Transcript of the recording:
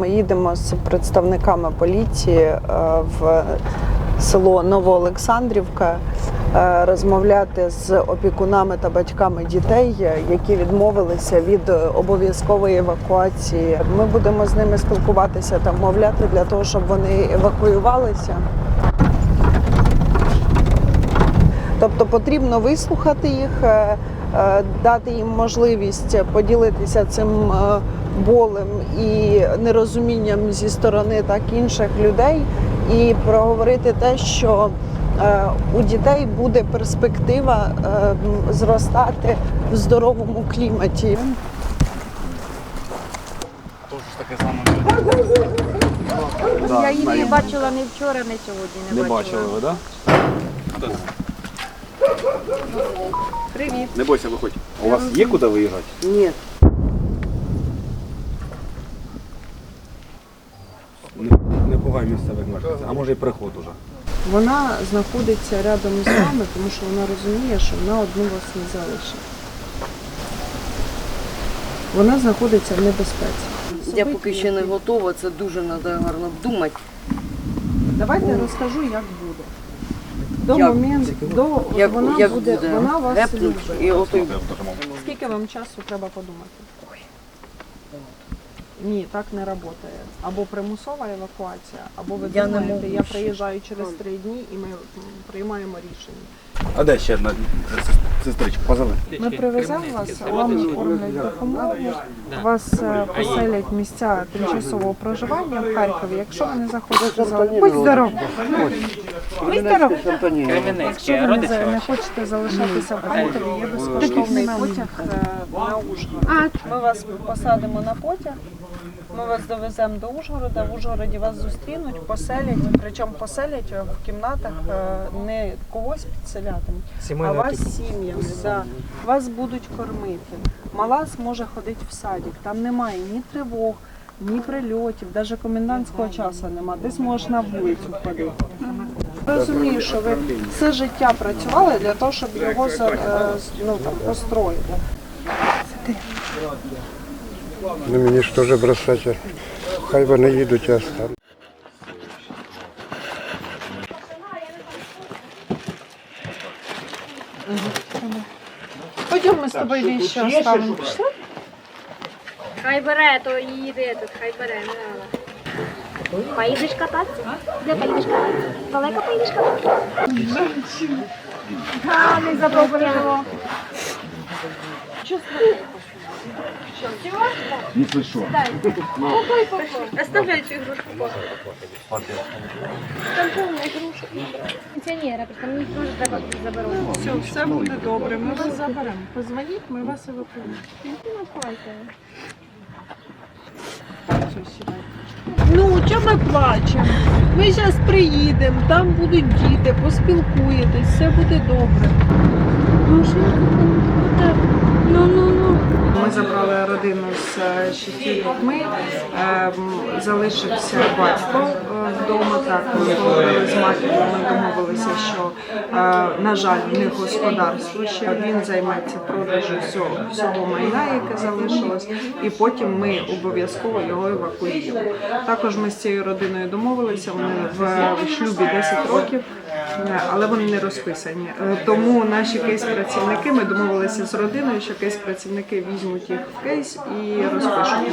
Ми їдемо з представниками поліції е, в село Новоолександрівка е, розмовляти з опікунами та батьками дітей, е, які відмовилися від обов'язкової евакуації. Ми будемо з ними спілкуватися та вмовляти для того, щоб вони евакуювалися. Тобто потрібно вислухати їх, дати їм можливість поділитися цим болем і нерозумінням зі сторони так інших людей, і проговорити те, що е, у дітей буде перспектива е, зростати в здоровому кліматі. Тож таке саме. Я її не бачила ні вчора, ні сьогодні. Не, Не бачили ви, так? Привіт. Не бойся, виходь. У вас є куди виїжджати? Ні. Не, пугай місцевих мешканців, а може і приход уже. Вона знаходиться рядом з вами, тому що вона розуміє, що вона одну вас не залишить. Вона знаходиться в небезпеці. Я поки ще не готова, це дуже треба гарно думати. Давайте розкажу, як буде. До Як? моменту, до Як, вона як буде, буде вона вас гепнуть любить. і отой Скільки вам часу треба подумати? Ні, так не працює. Або примусова евакуація, або ви Я не думаєте, можу я приїжджаю через три дні і ми приймаємо рішення. А де ще одна сестричка? Позови. Ми привеземо вас, вам оформлять допомогу, вас е, поселять місця тимчасового проживання в Харкові. Якщо ви не захочете залишитися, будь здоров. Будь здоров. Якщо ви не, не хочете залишатися в Харкові, є безкоштовний потяг е, на Ужгород. Ми вас посадимо на потяг. Ми вас довеземо до Ужгорода, в Ужгороді вас зустрінуть, поселять, причому поселять в кімнатах е, не когось підселятимуть, а вас сім'ями. Да. Вас будуть кормити. Мала зможе ходити в садик. Там немає ні тривог, ні прильотів, навіть комендантського часу немає. Ти зможеш на вулицю ходити. Розумію, що ви все життя працювали для того, щоб його е, ну, там, построїти. Ну мені ж теж бросати. Хай вони їдуть, стану. Пойдемо ми з тобою віщі оставимо. Пішли? Хай бере, то і йде тут, хай бере, не треба. Поїдеш кататися? Де поїдеш кататися? Далеко поїдеш кататися? А, не забув Не слышу. Оставляй. Там ігрушка. Пенсіонера, просто мені теж треба заберу. Все, все буде добре. Ми вас заберемо. Позвоніть, ми вас евакуємо. Ну, чого ми плачемо? Ми зараз приїдемо, там будуть діти, поспілкуєтесь, все буде добре. Ну, ну, ну. Ми забрали родину з е, шістю дітьми. Е, Залишився батько е, вдома. Так, ми поговорили з матір'ю. Ми домовилися, що е, на жаль, них господарство ще він займеться продажем всього, всього майна, яке залишилось, і потім ми обов'язково його евакуюємо. Також ми з цією родиною домовилися. Вони в шлюбі 10 років. Але вони не розписані. Е, Тому наші кейс-працівники ми домовилися з родиною, що кейс-працівники візьмуть їх в кейс і розпишуть.